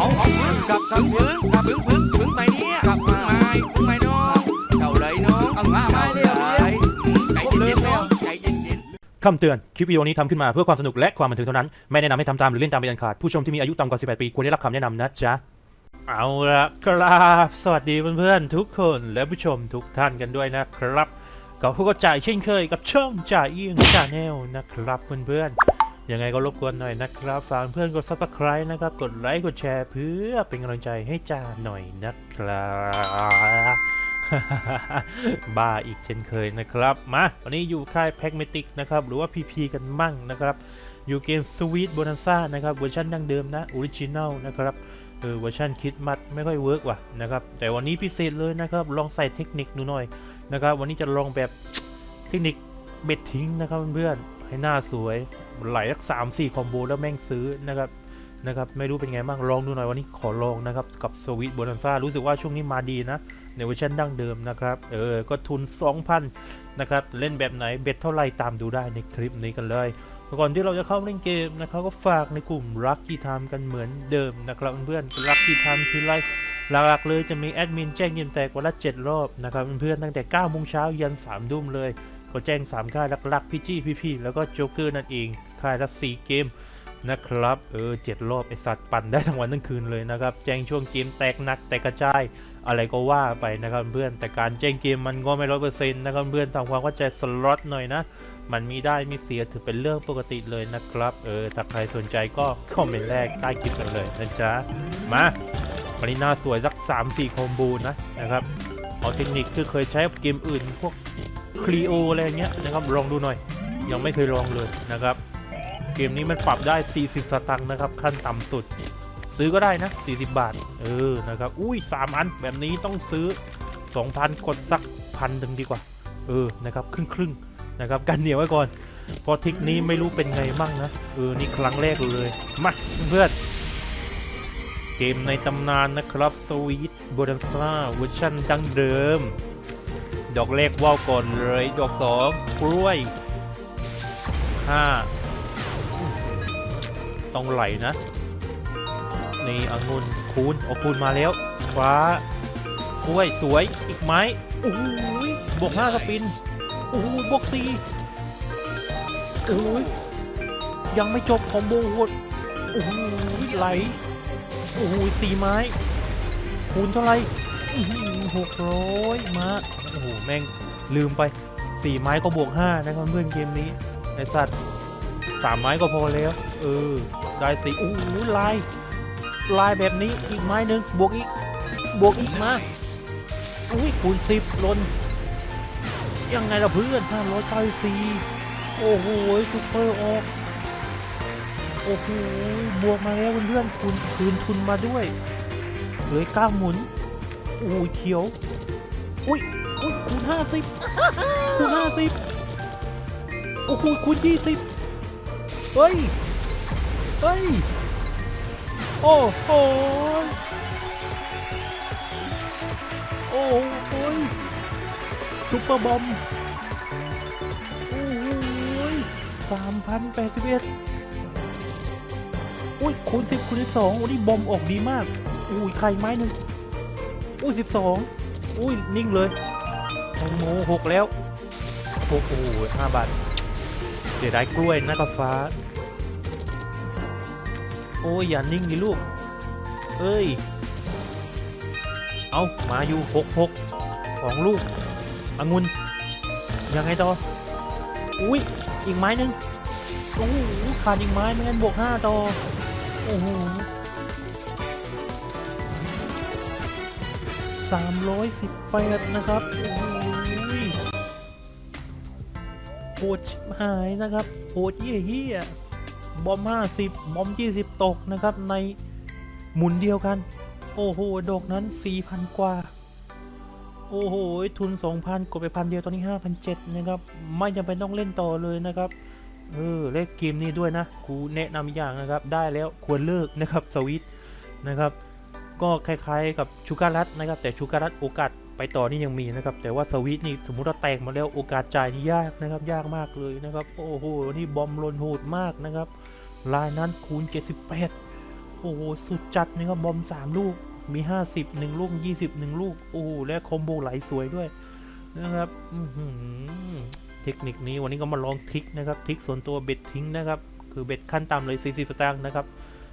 เอาเอาพึ่งกับกับพึ่งกับพึ่งพึ่งพึ่งไปเนี่ยกับพึ่งไม้พึ่งไม้น้องเจ้าเลยน้องเอามาไม้เร็วเลยใจเย็นๆแล้วใจเย็นๆคำเตือน คลิปวิดีโอนี้ทำขึ้นมาเพื่อความสนุกและความบันเทิงเท่านั้น ไม่แนะนำให้ทำตามหรือเล่นตามเป็นอันขาด ผู้ชมที่มีอายุต่ำกว่า 18 ปีควรได้รับคำแนะนำนะจ๊ะ เอาละครับ สวัสดีเพื่อนๆทุกคนและผู้ชมทุกท่านกันด้วยนะครับ ก็พวกก็จ่ายเช่นเคยกับช่องจ่ายเอียงชาแนลนะครับเพื่อนๆ ยังไงก็รบกวนหน่อยนะครับ ฝากเพื่อนกด subscribe นะครับ กดไลค์กดแชร์เพื่อเป็นกำลังใจให้จ่าหน่อยนะครับบ้าอีกเช่นเคยนะครับ มาวันนี้อยู่ค่ายแพ็กเมติกนะครับ หรือว่า PP กันมั่งนะครับ อยู่เกม Sweet Bonanza นะครับเวอร์ชันดั้งเดิมนะออริจินัลนะครับเออเวอร์ชันคิดมัดไม่ค่อยเวิร์กว่ะนะครับแต่วันนี้พิเศษเลยนะครับ ลองใส่เทคนิคดูหน่อยนะครับ วันนี้จะลองแบบเทคนิคเบ็ดทิ้งนะครับเพื่อนๆให้หน้าสวย ไหลสักสามสี่คอมโบแล้วแม่งซื้อนะครับนะครับไม่รู้เป็นไงบ้างลองดูหน่อยวันนี้ขอลองนะครับกับสวิตบ o นันซ่ารู้สึกว่าช่วงนี้มาดีนะในเวอร์ชันดั้งเดิมนะครับเออก็ทุน 2,000นะครับเล่นแบบไหนเบ็ดเท่าไรตามดูได้ในคลิปนี้กันเลยก่อนที่เราจะเข้าเล่นเกมนะครับก็ฝากในกลุ่ม Lucky Time กันเหมือนเดิมนะครับเพื่อนๆ Lucky Time คือไรหลักๆเลยจะมีแอดมินแจ้งเกมแตกวันละ 7 รอบนะครับเพื่อนตั้งแต่9โมงเช้ายัน3ทุ่มเลย ก็แจ้ง3ค่ายหลักๆพี่จี้พี่ๆแล้วก็โจ๊กเกอร์นั่นเอง ค่ายละ4เกมนะครับ เออเจ็ดรอบไอสัตว์ปั่นได้ทั้งวันทั้งคืนเลยนะครับ แจ้งช่วงเกมแตกหนักแตกกระจาย อะไรก็ว่าไปนะครับเพื่อนแต่การแจ้งเกมมันก็ไม่ร้อยเปอร์เซ็นต์นะครับเพื่อนทำความเข้าใจสล็อตหน่อยนะ มันมีได้มีเสียถือเป็นเรื่องปกติเลยนะครับ เออถ้าใครสนใจก็คอมเมนต์แรกใต้คลิปกันเลยนะจ๊ะ มาวันนี้น้าสวยสัก 3-4 คอมโบนะนะครับเอาเทคนิคที่เคยใช้เกมอื่นพวกคลีโออะไรเงี้ยนะครับลองดูหน่อย ยังไม่เคยลองเลยนะครับ กมนี้มันปรับได้ 40 สตังค์นะครับ ขั้นต่ำสุด ซื้อก็ได้นะ 40 บาท เออ นะครับ อุ้ย 3 อันแบบนี้ต้องซื้อ 2,000 กดสักพันหนึ่งดีกว่า เออ นะครับ ครึ่งครึ่งนะครับกันเหนียวไว้ก่อนเพราะทริกนี้ไม่รู้เป็นไงมั่งนะ เออ นี่ครั้งแรกเลย มาเพื่อนเกมในตำนานนะครับสวีทโบดันซ่าเวอร์ชันดังเดิม ดอกแรกว่าวก่อนเลย ดอกสองกล้วยห้า ต้องไหลนะนี่องุ่นคูณเอาคูณมาแล้วฟ้ากล้วยสวยอีกไม้โอ้โหบวกห้าสปินโอ้โหบวกสี่โอ้ยยังไม่จบคอมโบโหดโอ้โหไหลโอ้โหสี่ไม้ คูณเท่าไหร่หกร้อยมาโอ้โหแม่งลืมไปสี่ไม้ก็บวกห้านะครับเพื่อนเกมนี้ไอสัตว์สามไม้ก็พอแล้ว เออ ได้สีโอ้โหลาย ลายแบบนี้อีกไม้หนึ่งบวกอีก บวกอีกมาอุ้ยคูณสิบลน ยังไงล่ะเพื่อนห้าร้อยเก้าสี่โอ้โหซุปเปอร์ออกโอ้โหบวกมาแล้วเพื่อนคุณคืนทุนมาด้วยเหลือเก้าหมุนโอ้ยเขียว อุ้ยอุ้ยคูณห้าสิบคูณห้าสิบโอ้โหคูณยี่สิบเฮ้ย เฮ้ย โอ้โห โอ้โหซุปเปอร์บอม โอ้ยสามพันแปดสิบเอ็ดอุ้ยคูณสิบคูณสิบสองโอ้นี่บอมออกดีมากอุ้ยไข่ไม้หนึ่งอุ้ยสิบสองอุ้ยนิ่งเลยแตงโมหกแล้วโอ้โหห้าบาทเสียดายกล้วยหน้ากระฟ้า โอ้ยอย่านิ่งดิลูก เอ้ย เอามาอยู่หกหกสองลูกองุนยังไงต่อ อุ้ยอีกไม้นึงโอ้โหขาดอีกไม้ไม่งั้นบวกห้าต่อ โอ้โหสามร้อยสิบแปดนะครับโอ้โหโหดชิบหายนะครับโหดเยี่ยเยี่ย บอมห้าสิบบอมยี่สิบตกนะครับ ในหมุนเดียวกัน โอ้โห ดอกนั้นสี่พันกว่า โอ้โห ทุน 2,000 กดไปพันเดียวตอนนี้ 5,700 นะครับ ไม่จำเป็นต้องเล่นต่อเลยนะครับ เออเลขเกมนี้ด้วยนะ กูแนะนำอย่างนะครับ ได้แล้วควรเลิกนะครับสวิตนะครับก็คล้ายๆกับชูการัตนะครับ แต่ชูการัตโอกาสไปต่อนี่ยังมีนะครับ แต่ว่าสวิตนี่สมมุติเราแตกมาแล้วโอกาสจ่ายนี่ยากนะครับ ยากมากเลยนะครับ โอ้โห นี่บอมลนโหดมากนะครับ ลายนั้นคูณ 78 โอ้โห สุดจัดนะครับบอม 3 ลูก มี 50 1 ลูก 20 1 ลูก โอ้โห และคอมโบไหลสวยด้วยนะครับเทคนิคนี้วันนี้ก็มาลองทิกนะครับ ทิกส่วนตัวเบ็ดทิ้งนะครับ คือเบ็ดขั้นต่ำเลย 40 สตางค์นะครับ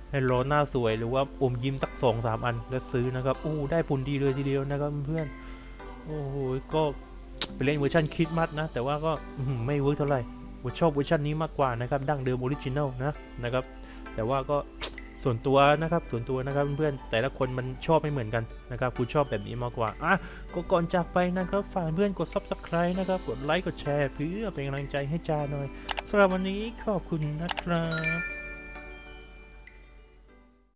ให้รอหน้าสวยหรือว่าอมยิ้มสัก 2 3 อันแล้วซื้อนะครับโอ้ได้ผลดีเลยทีเดียวนะครับเพื่อนโอ้โหก็ไปเล่นเวอร์ชันคิดมัดนะ แต่ว่าก็ไม่เวิร์กเท่าไหร่ ผมชอบเวอร์ชันนี้มากกว่านะครับดั้งเดิมออริจินัลนะนะครับ แต่ว่าก็ส่วนตัวนะครับส่วนตัวนะครับเพื่อนๆแต่ละคนมันชอบไม่เหมือนกันนะครับคุณชอบแบบนี้มากกว่าอะก็ก่อนจากไปนะครับฝากเพื่อนกด subscribe นะครับกดไลค์กดแชร์เพื่อเป็นกำลังใจให้จาหน่อยสำหรับวันนี้ขอบคุณนะครับ